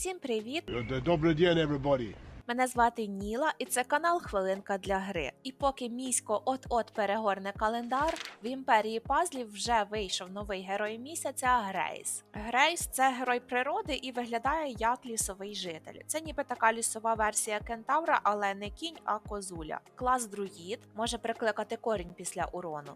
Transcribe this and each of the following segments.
Усім привіт! Добрий день, everybody. Мене звати Ніла, і це канал Хвилинка для гри. І поки місько от-от перегорне календар, в імперії пазлів вже вийшов новий герой місяця Грейс. Грейс це герой природи і виглядає як лісовий житель. Це ніби така лісова версія кентавра, але не кінь, а козуля. Клас друїд може прикликати корінь після урону.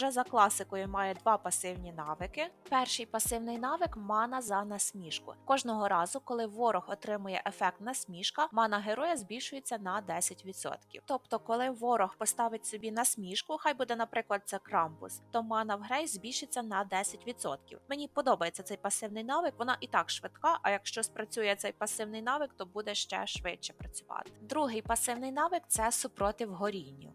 Вже за класикою має два пасивні навики. Перший пасивний навик мана за насмішку. Кожного разу, коли ворог отримує ефект насмішка, мана героя збільшується на 10%. Тобто, коли ворог поставить собі насмішку, хай буде, наприклад, це крампус, то мана в грей збільшиться на 10%. Мені подобається цей пасивний навик, вона і так швидка, а якщо спрацює цей пасивний навик, то буде ще швидше працювати. Другий пасивний навик це супротив горінню.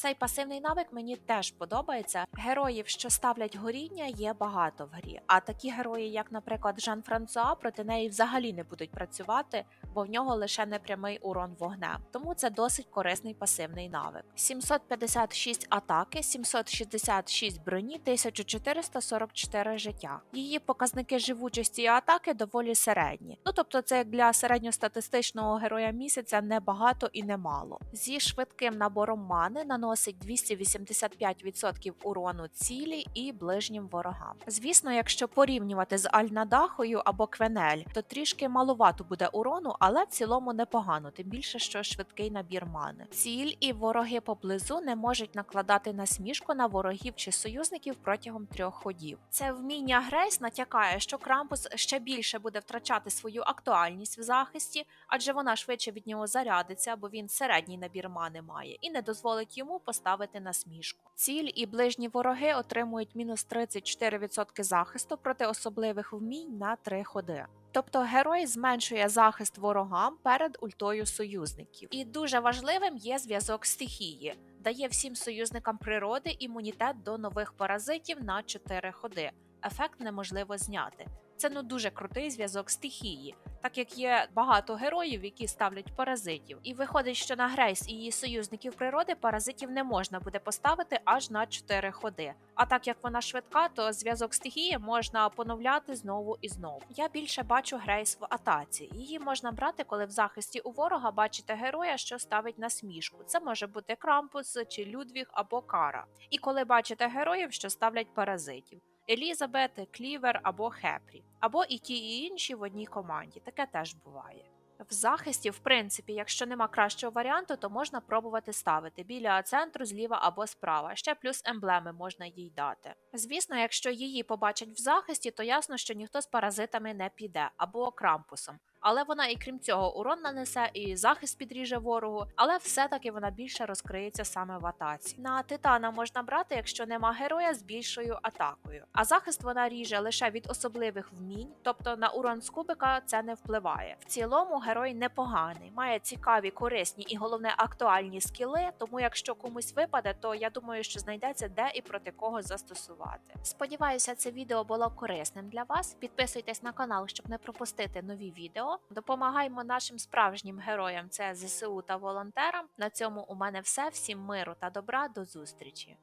Цей пасивний навик мені теж подобається. Героїв, що ставлять горіння, є багато в грі. А такі герої, як, наприклад, Жан Франсуа, проти неї взагалі не будуть працювати, бо в нього лише непрямий урон вогнем. Тому це досить корисний пасивний навик. 756 атаки, 766 броні, 1444 життя. Її показники живучості і атаки доволі середні. Ну тобто, це як для середньостатистичного героя місяця небагато і немало. Зі швидким набором мани наносить 285% урону цілі і ближнім ворогам. Звісно, якщо порівнювати з Альнадахою або Квенель, то трішки малувато буде урону, але в цілому непогано, тим більше, що швидкий набір мани. Ціль і вороги поблизу не можуть накладати насмішку на ворогів чи союзників протягом трьох ходів. Це вміння Грейс натякає, що Крампус ще більше буде втрачати свою актуальність в захисті, адже вона швидше від нього зарядиться, бо він середній набір мани має, і не дозволить йому поставити насмішку. Ціль і ближні вороги отримують мінус 34% захисту проти особливих вмінь на 3 ходи. Тобто герой зменшує захист ворогам перед ультою союзників. І дуже важливим є зв'язок стихії. Дає всім союзникам природи імунітет до нових паразитів на 4 ходи. Ефект неможливо зняти. Це ну дуже крутий зв'язок стихії, так як є багато героїв, які ставлять паразитів. І виходить, що на Грейс і її союзників природи паразитів не можна буде поставити аж на 4 ходи. А так як вона швидка, то зв'язок стихії можна поновляти знову і знову. Я більше бачу Грейс в атаці. Її можна брати, коли в захисті у ворога бачите героя, що ставить насмішку. Це може бути Крампус чи Людвіг або Кара. І коли бачите героїв, що ставлять паразитів. Елізабет, Клівер або Хепрі, або і ті, і інші в одній команді. Таке теж буває. В захисті, в принципі, якщо нема кращого варіанту, то можна пробувати ставити біля центру, зліва або справа. Ще плюс емблеми можна їй дати. Звісно, якщо її побачать в захисті, то ясно, що ніхто з паразитами не піде або крампусом. Але вона і крім цього урон нанесе, і захист підріже ворогу, але все-таки вона більше розкриється саме в атаці. На титана можна брати, якщо нема героя з більшою атакою. А захист вона ріже лише від особливих вмінь, тобто на урон з кубика це не впливає. В цілому герой непоганий, має цікаві, корисні і головне актуальні скіли. Тому якщо комусь випаде, то я думаю, що знайдеться де і проти кого застосувати. Сподіваюся, це відео було корисним для вас. Підписуйтесь на канал, щоб не пропустити нові відео. Допомагаємо нашим справжнім героям, це ЗСУ та волонтерам. На цьому у мене все. Всім миру та добра. До зустрічі!